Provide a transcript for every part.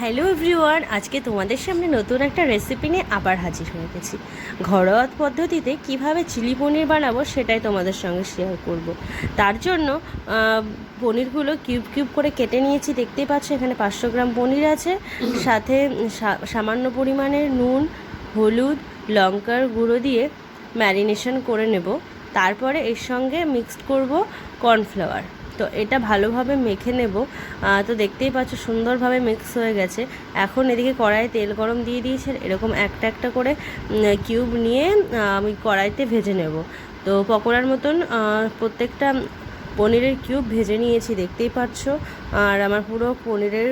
Hello everyone, আজকে তোমাদের সামনে নতুন একটা রেসিপি নিয়ে আবার হাজির হয়ে গেছি। ঘরোয়া পদ্ধতিতে কীভাবে চিলি পনির বানাবো সেটাই তোমাদের সঙ্গে শেয়ার করব। তার জন্য পনিরগুলো কিউব কিউব করে কেটে নিয়েছি। দেখতেই পাচ্ছ এখানে পাঁচশো গ্রাম পনির আছে। সাথে সামান্য পরিমাণে নুন, হলুদ, লঙ্কার গুঁড়ো দিয়ে ম্যারিনেশন করে নেব। তারপরে এর সঙ্গে মিক্সড করব কর্নফ্লাওয়ার তো এটা ভালোভাবে মেখে নেব। তো দেখতেই পাচ্ছ সুন্দরভাবে মিক্স হয়ে গেছে। এখন এদিকে কড়াইয়ে তেল গরম দিয়ে দিয়েছে এরকম একটা একটা করে কিউব নিয়ে আমি কড়াইতে ভেজে নেব। তো পকোড়ার মতন প্রত্যেকটা পনিরের কিউব ভেজে নিয়েছি, দেখতেই পাচ্ছ আর আমার পুরো পনিরের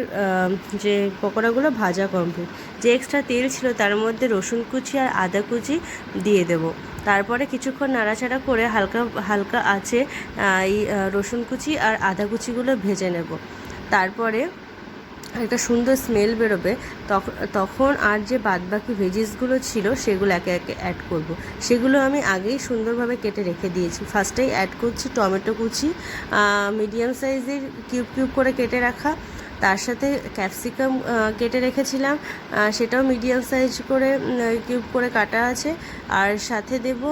যে পকোড়াগুলো ভাজা কমপ্লিট যে এক্সট্রা তেল ছিল তার মধ্যে রসুন কুচি আর আদা কুচি দিয়ে দেবো। তারপরে কিছুক্ষণ নাড়াচাড়া করে হালকা হালকা আছে এই রসুন কুচি আর আদা কুচিগুলো ভেজে নেব। তারপরে একটা সুন্দর স্মেল বেরোবে তখন আর যে বাদবাকি ভেজিসগুলো ছিল সেগুলো একে একে অ্যাড করব। সেগুলো আমি আগেই সুন্দরভাবে কেটে রেখে দিয়েছি। ফার্স্টেই অ্যাড করছি টমেটো কুচি মিডিয়াম সাইজের কিউব কিউব করে কেটে রাখা। তার সাথে ক্যাপসিকাম কেটে রেখেছিলাম। সেটাও মিডিয়াম সাইজ করে কিউব করে কাটা আছে। আর সাথে দেব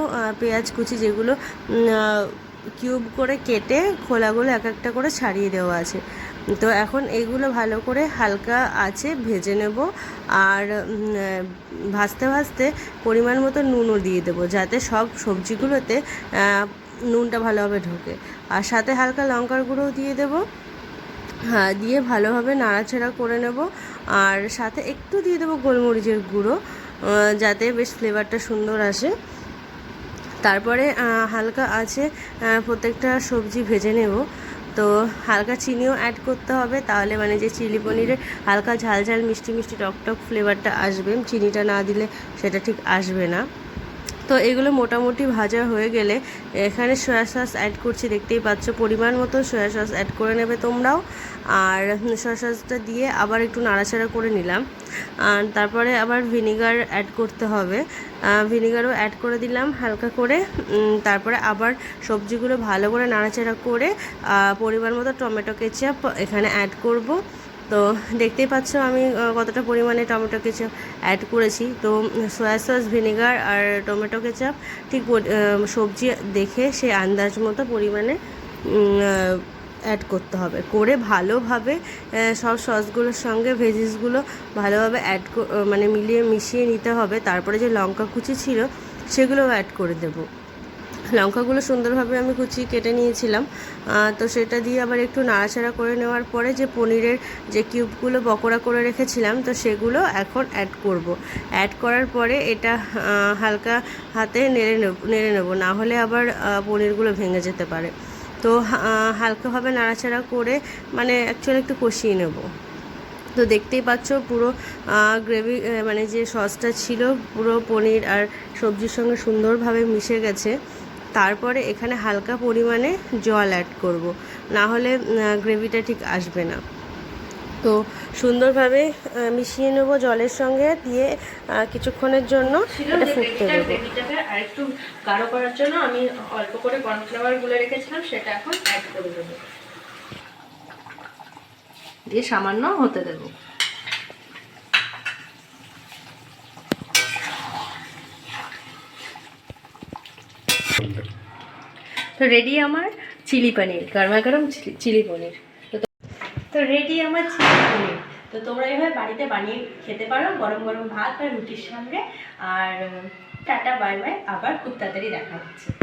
পেঁয়াজ কুচি যেগুলো কিউব করে কেটে খোলাগুলো এক একটা করে ছাড়িয়ে দেওয়া আছে। তো এখন এইগুলো ভালো করে হালকা আছে, ভেজে নেব আর ভাজতে ভাজতে পরিমাণ মতো নুনও দিয়ে দেবো যাতে সব সবজিগুলোতে নুনটা ভালোভাবে ঢোকে। আর সাথে হালকা লঙ্কার গুঁড়োও দিয়ে দেবো। হ্যাঁ দিয়ে ভালোভাবে নাড়াচাড়া করে নেব। আর সাথে একটু দিয়ে দেবো গোলমরিচের গুঁড়ো যাতে বেশ ফ্লেভারটা সুন্দর আসে। তারপরে হালকা আছে প্রত্যেকটা সবজি ভেজে নেব। তো হালকা চিনিও অ্যাড করতে হবে, তাহলে মানে যে চিলি পনিরে হালকা ঝাল ঝাল মিষ্টি মিষ্টি টক টক ফ্লেভারটা আসবে, চিনিটা না দিলে সেটা ঠিক আসবে না। তো এগুলো মোটামুটি ভাজা হয়ে গেলে এখানে সয়া সস অ্যাড করছি, দেখতেই পাচ্ছ, পরিমাণ মতো সয়া সস অ্যাড করে নেবে তোমরাও। আর সয়া সসটা দিয়ে আবার একটু নাড়াচাড়া করে নিলাম। আর তারপরে আবার ভিনিগার অ্যাড করতে হবে। ভিনিগারও অ্যাড করে দিলাম হালকা করে। তারপরে আবার সবজিগুলো ভালো করে নাড়াচাড়া করে পরিমাণ মতো টমেটো কেচাপ এখানে অ্যাড করব। তো দেখতেই পাচ্ছ আমি কতটা পরিমাণে টমেটো কেচাপ অ্যাড করেছি। তো সয়া সস ভিনেগার আর টমেটো কেচাপ, ঠিক সবজি দেখে সে আন্দাজ মতো পরিমাণে অ্যাড করতে হবে। করে ভালোভাবে সব সসগুলোর সঙ্গে ভেজিসগুলো ভালোভাবে অ্যাড মানে মিলিয়ে মিশিয়ে নিতে হবে। তারপরে যে লঙ্কা কুচি ছিল, সেগুলোও অ্যাড করে দেবো। লঙ্কাগুলো সুন্দরভাবে আমি কুচিয়ে কেটে নিয়েছিলাম। তো সেটা দিয়ে আবার একটু নাড়াচাড়া করে নেওয়ার পরে যে পনিরের যে কিউবগুলো বকরা করে রেখেছিলাম, তো সেগুলো এখন অ্যাড করব। অ্যাড করার পরে এটা হালকা হাতে নেড়ে নেব নেড়ে নেব। না হলে আবার পনিরগুলো ভেঙে যেতে পারে। তো হালকাভাবে নাড়াচাড়া করে মানে অ্যাকচুয়ালি একটু কষিয়ে নেব। তো দেখতেই পাচ্ছ পুরো গ্রেভি মানে যে সসটা ছিল, পুরো পনির আর সবজির সঙ্গে সুন্দরভাবে মিশে গেছে। তারপরে এখানে হালকা পরিমাণে জল অ্যাড করব। না হলে গ্রেভিটা ঠিক আসবে না। তো সুন্দরভাবে মিশিয়ে নেব জলের সঙ্গে দিয়ে কিছুক্ষণের জন্য এটা ফুটতে দেবো। গ্রেভিটাকে আরেকটু গাঢ় করার জন্য আমি অল্প করে কর্নফ্লাওয়ার গুলে রেখেছিলাম সেটা এখন অ্যাড করে দেবো। দিয়ে সামান্য হতে দেবো। তো রেডি আমার চিলি পনির গরমা, গরম চিলি- পনির তো তো রেডি আমার চিলি পনির তো তোমরা এভাবে বাড়িতে বানিয়ে খেতে পারো গরম গরম ভাত আর রুটির সঙ্গে। আর টাটা, বাই বাই। আবার খুব তাড়াতাড়ি দেখা হচ্ছে।